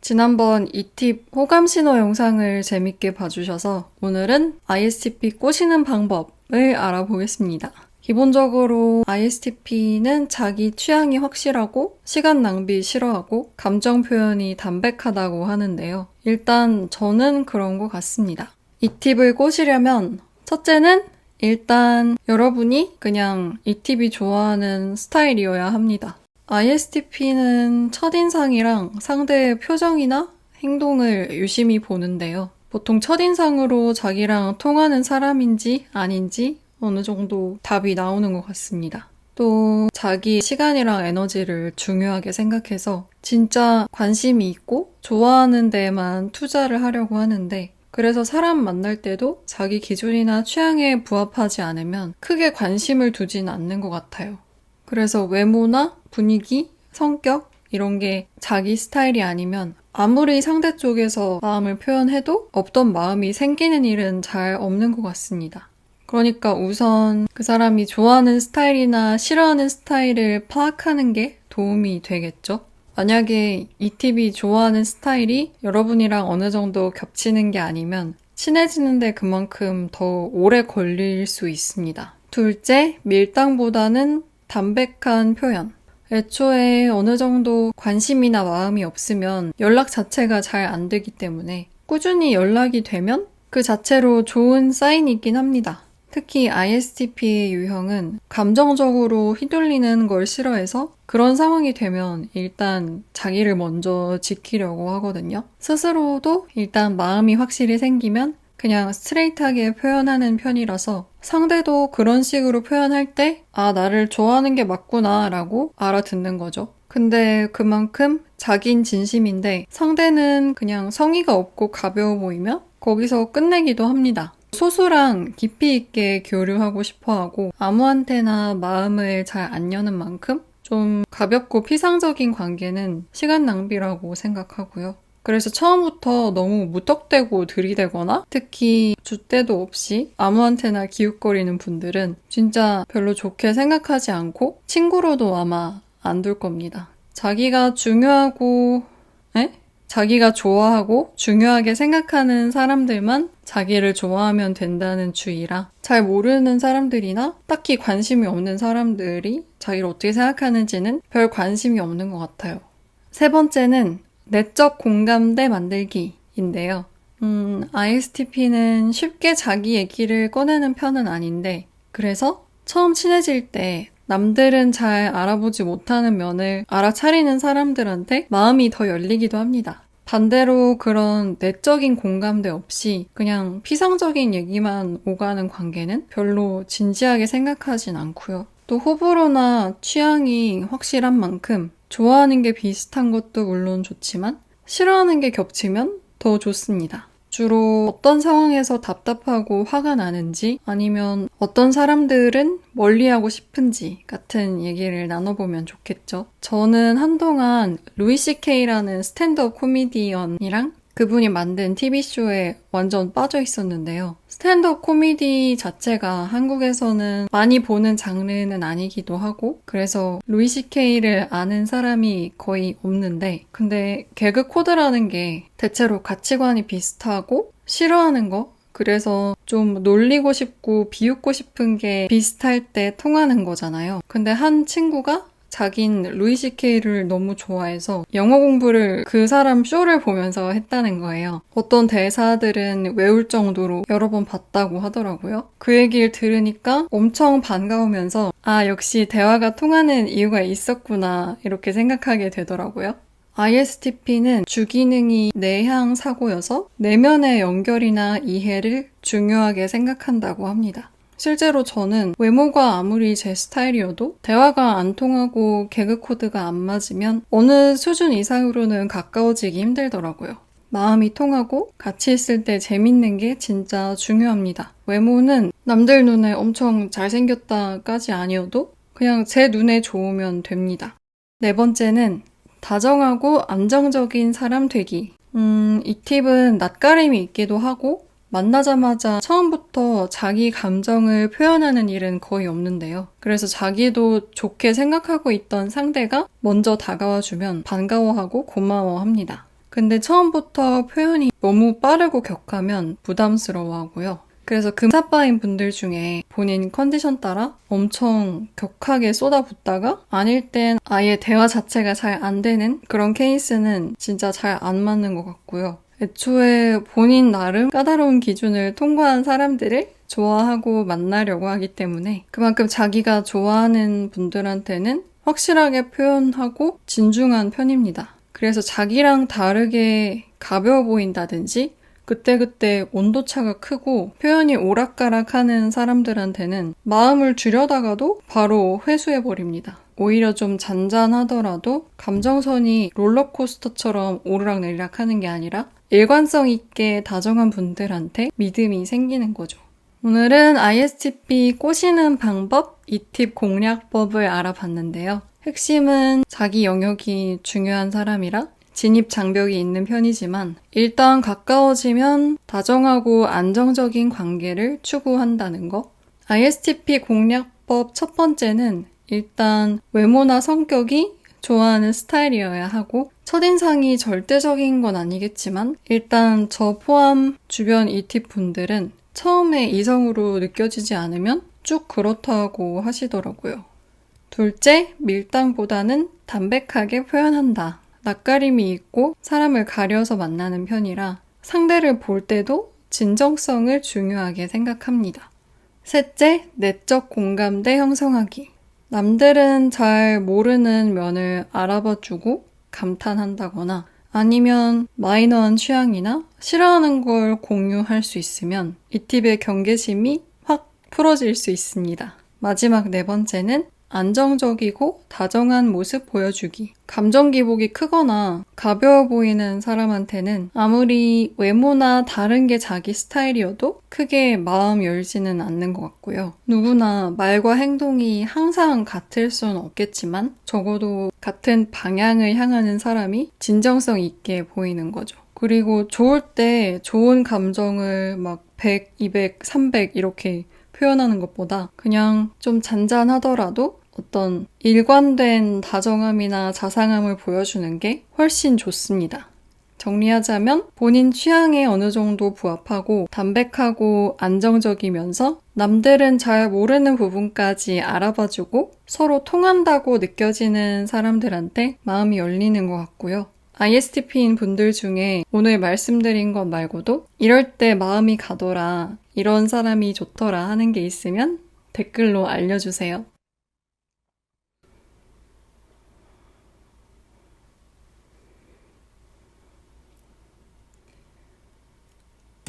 지난번 이 팁 호감 신호 영상을 재밌게 봐주셔서 오늘은 ISTP 꼬시는 방법을 알아보겠습니다. 기본적으로 ISTP는 자기 취향이 확실하고 시간 낭비 싫어하고 감정 표현이 담백하다고 하는데요. 일단 저는 그런 것 같습니다. 이 팁을 꼬시려면 첫째는 일단 여러분이 그냥 이 팁이 좋아하는 스타일이어야 합니다. ISTP는 첫인상이랑 상대의 표정이나 행동을 유심히 보는데요. 보통 첫인상으로 자기랑 통하는 사람인지 아닌지 어느 정도 답이 나오는 것 같습니다. 또 자기 시간이랑 에너지를 중요하게 생각해서 진짜 관심이 있고 좋아하는 데에만 투자를 하려고 하는데 그래서 사람 만날 때도 자기 기준이나 취향에 부합하지 않으면 크게 관심을 두진 않는 것 같아요. 그래서 외모나 분위기, 성격 이런 게 자기 스타일이 아니면 아무리 상대 쪽에서 마음을 표현해도 없던 마음이 생기는 일은 잘 없는 것 같습니다. 그러니까 우선 그 사람이 좋아하는 스타일이나 싫어하는 스타일을 파악하는 게 도움이 되겠죠? 만약에 이 팁이 좋아하는 스타일이 여러분이랑 어느 정도 겹치는 게 아니면 친해지는데 그만큼 더 오래 걸릴 수 있습니다. 둘째, 밀당보다는 담백한 표현. 애초에 어느 정도 관심이나 마음이 없으면 연락 자체가 잘 안 되기 때문에 꾸준히 연락이 되면 그 자체로 좋은 사인이긴 합니다. 특히 ISTP의 유형은 감정적으로 휘둘리는 걸 싫어해서 그런 상황이 되면 일단 자기를 먼저 지키려고 하거든요. 스스로도 일단 마음이 확실히 생기면 그냥 스트레이트하게 표현하는 편이라서 상대도 그런 식으로 표현할 때, 아, 나를 좋아하는 게 맞구나 라고 알아듣는 거죠. 근데 그만큼 자긴 진심인데 상대는 그냥 성의가 없고 가벼워 보이면 거기서 끝내기도 합니다. 소수랑 깊이 있게 교류하고 싶어 하고 아무한테나 마음을 잘 안 여는 만큼 좀 가볍고 피상적인 관계는 시간 낭비라고 생각하고요. 그래서 처음부터 너무 무턱대고 들이대거나 특히 줏대도 없이 아무한테나 기웃거리는 분들은 진짜 별로 좋게 생각하지 않고 친구로도 아마 안 둘 겁니다. 자기가 중요하고, 에? 자기가 좋아하고 중요하게 생각하는 사람들만 자기를 좋아하면 된다는 주의라 잘 모르는 사람들이나 딱히 관심이 없는 사람들이 자기를 어떻게 생각하는지는 별 관심이 없는 것 같아요. 세 번째는 내적 공감대 만들기인데요. 음, ISTP는 쉽게 자기 얘기를 꺼내는 편은 아닌데, 그래서 처음 친해질 때 남들은 잘 알아보지 못하는 면을 알아차리는 사람들한테 마음이 더 열리기도 합니다. 반대로 그런 내적인 공감대 없이 그냥 피상적인 얘기만 오가는 관계는 별로 진지하게 생각하진 않고요. 또 호불호나 취향이 확실한 만큼 좋아하는 게 비슷한 것도 물론 좋지만 싫어하는 게 겹치면 더 좋습니다. 주로 어떤 상황에서 답답하고 화가 나는지 아니면 어떤 사람들은 멀리하고 싶은지 같은 얘기를 나눠보면 좋겠죠. 저는 한동안 루이 시케이라는 스탠드업 코미디언이랑 그분이 만든 TV쇼에 완전 빠져 있었는데요. 스탠드업 코미디 자체가 한국에서는 많이 보는 장르는 아니기도 하고, 그래서 루이 시케이를 아는 사람이 거의 없는데, 근데 개그 코드라는 게 대체로 가치관이 비슷하고, 싫어하는 거, 그래서 좀 놀리고 싶고 비웃고 싶은 게 비슷할 때 통하는 거잖아요. 근데 한 친구가 자긴 루이 시케이를 너무 좋아해서 영어 공부를 그 사람 쇼를 보면서 했다는 거예요. 어떤 대사들은 외울 정도로 여러 번 봤다고 하더라고요. 그 얘기를 들으니까 엄청 반가우면서 아, 역시 대화가 통하는 이유가 있었구나 이렇게 생각하게 되더라고요. ISTP는 주기능이 내향 사고여서 내면의 연결이나 이해를 중요하게 생각한다고 합니다. 실제로 저는 외모가 아무리 제 스타일이어도 대화가 안 통하고 개그 코드가 안 맞으면 어느 수준 이상으로는 가까워지기 힘들더라고요. 마음이 통하고 같이 있을 때 재밌는 게 진짜 중요합니다. 외모는 남들 눈에 엄청 잘생겼다까지 아니어도 그냥 제 눈에 좋으면 됩니다. 네 번째는 다정하고 안정적인 사람 되기. 음, 이 팁은 낯가림이 있기도 하고 만나자마자 처음부터 자기 감정을 표현하는 일은 거의 없는데요. 그래서 자기도 좋게 생각하고 있던 상대가 먼저 다가와 주면 반가워하고 고마워합니다. 근데 처음부터 표현이 너무 빠르고 격하면 부담스러워 하고요. 그래서 금사빠인 분들 중에 본인 컨디션 따라 엄청 격하게 쏟아붓다가 아닐 땐 아예 대화 자체가 잘 안 되는 그런 케이스는 진짜 잘 안 맞는 것 같고요. 애초에 본인 나름 까다로운 기준을 통과한 사람들을 좋아하고 만나려고 하기 때문에 그만큼 자기가 좋아하는 분들한테는 확실하게 표현하고 진중한 편입니다. 그래서 자기랑 다르게 가벼워 보인다든지 그때그때 온도차가 크고 표현이 오락가락 하는 사람들한테는 마음을 줄여다가도 바로 회수해버립니다. 오히려 좀 잔잔하더라도 감정선이 롤러코스터처럼 오르락내리락 하는 게 아니라 일관성 있게 다정한 분들한테 믿음이 생기는 거죠. 오늘은 ISTP 꼬시는 방법, 이팁 공략법을 알아봤는데요. 핵심은 자기 영역이 중요한 사람이라 진입 장벽이 있는 편이지만 일단 가까워지면 다정하고 안정적인 관계를 추구한다는 거. ISTP 공략법 첫 번째는 일단 외모나 성격이 좋아하는 스타일이어야 하고 첫인상이 절대적인 건 아니겠지만 일단 저 포함 주변 이팁 분들은 처음에 이성으로 느껴지지 않으면 쭉 그렇다고 하시더라고요. 둘째, 밀당보다는 담백하게 표현한다. 낯가림이 있고 사람을 가려서 만나는 편이라 상대를 볼 때도 진정성을 중요하게 생각합니다. 셋째, 내적 공감대 형성하기. 남들은 잘 모르는 면을 알아봐주고 감탄한다거나 아니면 마이너한 취향이나 싫어하는 걸 공유할 수 있으면 이 팁의 경계심이 확 풀어질 수 있습니다. 마지막 네 번째는 안정적이고 다정한 모습 보여주기. 감정 기복이 크거나 가벼워 보이는 사람한테는 아무리 외모나 다른 게 자기 스타일이어도 크게 마음 열지는 않는 것 같고요. 누구나 말과 행동이 항상 같을 수는 없겠지만 적어도 같은 방향을 향하는 사람이 진정성 있게 보이는 거죠. 그리고 좋을 때 좋은 감정을 막 100, 200, 300 이렇게 표현하는 것보다 그냥 좀 잔잔하더라도 어떤 일관된 다정함이나 자상함을 보여주는 게 훨씬 좋습니다. 정리하자면 본인 취향에 어느 정도 부합하고 담백하고 안정적이면서 남들은 잘 모르는 부분까지 알아봐주고 서로 통한다고 느껴지는 사람들한테 마음이 열리는 것 같고요. ISTP인 분들 중에 오늘 말씀드린 것 말고도 이럴 때 마음이 가더라, 이런 사람이 좋더라 하는 게 있으면 댓글로 알려주세요.